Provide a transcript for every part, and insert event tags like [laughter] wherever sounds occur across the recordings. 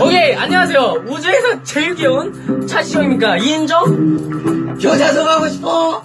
오케이 안녕하세요 우주에서 제일 귀여운 차시영입니까 이인정? 여자도 가고 싶어.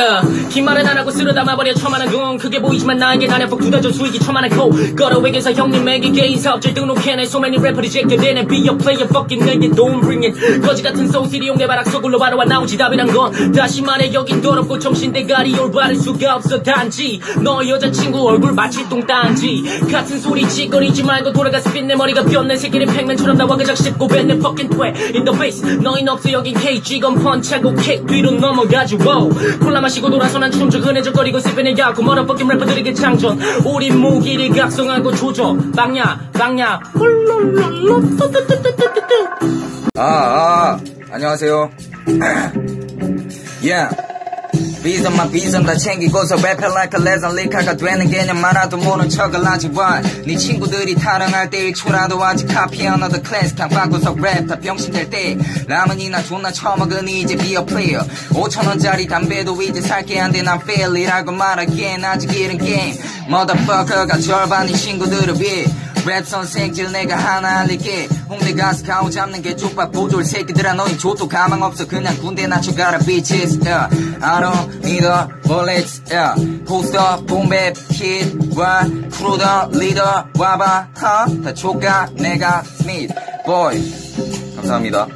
야, 긴 말은 안 하고 쓸어 담아버려. 처만한 건 그게 보이지만 나에게 폭 두다져 수익이 처만한 코 걸어외계서 형님에게 개인 사업질 등록해내. So many rapper rejected and be a player fucking nigga don't bring it. 거지 같은 소스리 용내 바락 속으로 바로 와 나오지. 답이란 건 다시 말해. 여긴 더럽고 정신 대가리. 올바를 수가 없어. 단지 너 여자친구 얼굴 마치 똥단지. 같은 소리 찌꺼리지 말고 돌아가서 빗내 머리가 변내 새끼는 팩맨처럼 나와 그작 씹고 뱉내 fucking twat in the face. 너희 없어. 여긴 KG 건 펀치하고 킥 뒤로 넘어가지. Wow. 콜라 마 시고 돌아서 난 춤춰 흔해져거리고 스피는 야구 머러버긴 래퍼들에게 장전 우리 무기를 각성하고 조져 빵야 빵야. 아, 아, 안녕하세요. yeah. [clears throat] 비선만 비선 다 챙기고서 랩해 like a 레전 리카가 되는 개념 많아도 모른 척을 하지 와네 친구들이 타령할 때 1초라도 아직 카피 another class 그냥 바꾸서 랩다 병신 될 때. 라면이나 존나 처먹으니 이제 be a player. 5천원짜리 담배도 이제 살게 한데 난 fail이라고 말하기엔 아직 이른 게임. Motherfucker가 절반인 친구들을 위해 랩 선생질 내가 하나 알릴게. 홍대 가서 가오 잡는 게 족밥 보졸 새끼들아 너희 조도 가망 없어. 그냥 군대 낮춰가라 bitches. Yeah. I don't need a bullets. Yeah. 포스터 봄배 킷와 크루더 리더 와봐 huh? 다 족가 내가 스미트 boy. 감사합니다